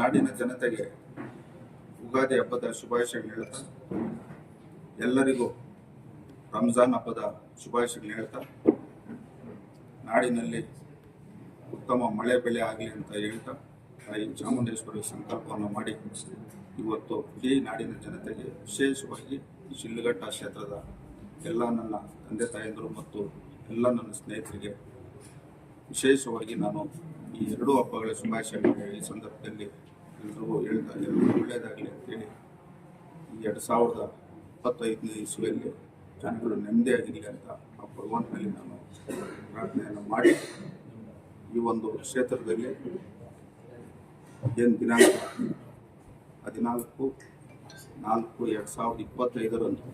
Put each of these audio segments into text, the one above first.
ನಾಡಿನ ಜನತೆಗೆ ಯುಗಾದಿ ಹಬ್ಬದ ಶುಭಾಶಯಗಳು ಹೇಳ್ತಾ, ಎಲ್ಲರಿಗೂ ರಂಜಾನ್ ಹಬ್ಬದ ಶುಭಾಶಯಗಳು ಹೇಳ್ತಾ, ನಾಡಿನಲ್ಲಿ ಉತ್ತಮ ಮಳೆ ಬೆಳೆ ಆಗಲಿ ಅಂತ ಹೇಳ್ತಾ, ತಾಯಿ ಚಾಮುಂಡೇಶ್ವರಿ ಸಂಕಲ್ಪವನ್ನು ಮಾಡಿ ಇವತ್ತು ಇಡೀ ನಾಡಿನ ಜನತೆಗೆ ವಿಶೇಷವಾಗಿ ಶಿಲ್ಲಘಟ್ಟ ಕ್ಷೇತ್ರದ ಎಲ್ಲ ನನ್ನ ತಂದೆ ತಾಯಂದರು ಮತ್ತು ಎಲ್ಲ ನನ್ನ ಸ್ನೇಹಿತರಿಗೆ ವಿಶೇಷವಾಗಿ ನಾನು ಈ ಎರಡೂ ಹಬ್ಬಗಳ ಶುಭಾಶಯಗಳು ಈ ಸಂದರ್ಭದಲ್ಲಿ ಎಲ್ರಿಗೂ ಹೇಳ್ತಾ ಎಲ್ಲರಿಗೂ ಒಳ್ಳೆಯದಾಗಲಿ ಅಂತೇಳಿ ಈ ಎರಡು ಸಾವಿರದ ಇಪ್ಪತ್ತೈದನೇ ಇಸುವಲ್ಲಿ ಜನಗಳು ನೆಮ್ಮದಿಯಾಗಿರಲಿ ಅಂತ ಆ ಭಗವಂತನಲ್ಲಿ ನಾನು ಪ್ರಾರ್ಥನೆಯನ್ನು ಮಾಡಿ. ಈ ಒಂದು ಕ್ಷೇತ್ರದಲ್ಲಿ ಏನು ದಿನಾಂಕ? ಹದಿನಾಲ್ಕು, ನಾಲ್ಕು, ಎರಡು ಸಾವಿರದ ಇಪ್ಪತ್ತೈದರಂದು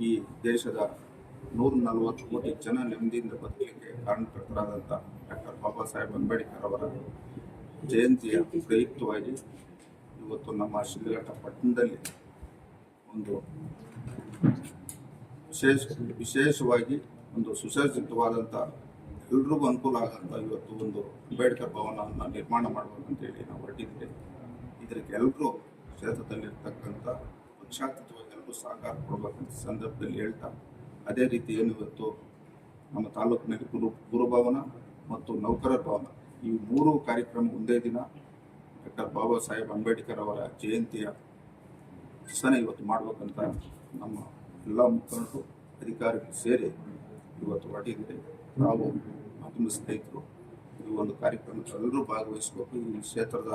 ಈ ದೇಶದ ನೂರ ನಲವತ್ತು ಕೋಟಿ ಜನ ನೆಮ್ಮದಿಯಿಂದ ಬದುಕಲಿಕ್ಕೆ ಕಾರಣಕರ್ತರಾದಂಥ ಬಾಬಾ ಸಾಹೇಬ್ ಅಂಬೇಡ್ಕರ್ ಅವರ ಜಯಂತಿಯ ಪ್ರಯುಕ್ತವಾಗಿ ಇವತ್ತು ನಮ್ಮ ಶ್ರೀಘಟ್ಟ ಪಟ್ಟಣದಲ್ಲಿ ಒಂದು ವಿಶೇಷ, ವಿಶೇಷವಾಗಿ ಒಂದು ಸುಸಜ್ಜಿತವಾದಂಥ ಎಲ್ರಿಗೂ ಅನುಕೂಲ ಆಗಂತ ಇವತ್ತು ಒಂದು ಅಂಬೇಡ್ಕರ್ ಭವನವನ್ನು ನಿರ್ಮಾಣ ಮಾಡಬೇಕಂತೇಳಿ ನಾವು ಹೊರಟಿದ್ದೇವೆ ಇದಕ್ಕೆ ಎಲ್ಲರೂ ಕ್ಷೇತ್ರದಲ್ಲಿರ್ತಕ್ಕಂಥ ಪಕ್ಷಾತೀತವಾಗಿ ಎಲ್ಲರೂ ಸಹಕಾರ ಕೊಡಬೇಕಂತ ಸಂದರ್ಭದಲ್ಲಿ ಹೇಳ್ತಾ, ಅದೇ ರೀತಿ ಏನು ಇವತ್ತು ನಮ್ಮ ತಾಲೂಕಿನಲ್ಲಿ ಗುರು ಗುರುಭವನ ಮತ್ತು ನೌಕರರ ಭವನ ಈ ಮೂರು ಕಾರ್ಯಕ್ರಮ ಒಂದೇ ದಿನ. ಡಾಕ್ಟರ್ ಬಾಬಾ ಸಾಹೇಬ್ ಅಂಬೇಡ್ಕರ್ ಅವರ ಜಯಂತಿಯ ಸನ ಇವತ್ತು ಮಾಡಬೇಕಂತ ನಮ್ಮ ಎಲ್ಲ ಮುಖಂಡರು, ಅಧಿಕಾರಿಗಳು ಸೇರಿ ಇವತ್ತು ಹೊರಟಿದ್ದಾರೆ. ನಾವು ಮಾಧ್ಯಮ ಸ್ನೇಹಿತರು ಈ ಒಂದು ಕಾರ್ಯಕ್ರಮ ಎಲ್ಲರೂ ಭಾಗವಹಿಸಬೇಕು. ಈ ಕ್ಷೇತ್ರದ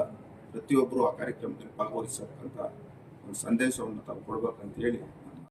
ಪ್ರತಿಯೊಬ್ಬರು ಆ ಕಾರ್ಯಕ್ರಮದಲ್ಲಿ ಭಾಗವಹಿಸಬೇಕಂತ ಒಂದು ಸಂದೇಶವನ್ನು ತಾವು ಕೊಡ್ಬೇಕಂತ ಹೇಳಿ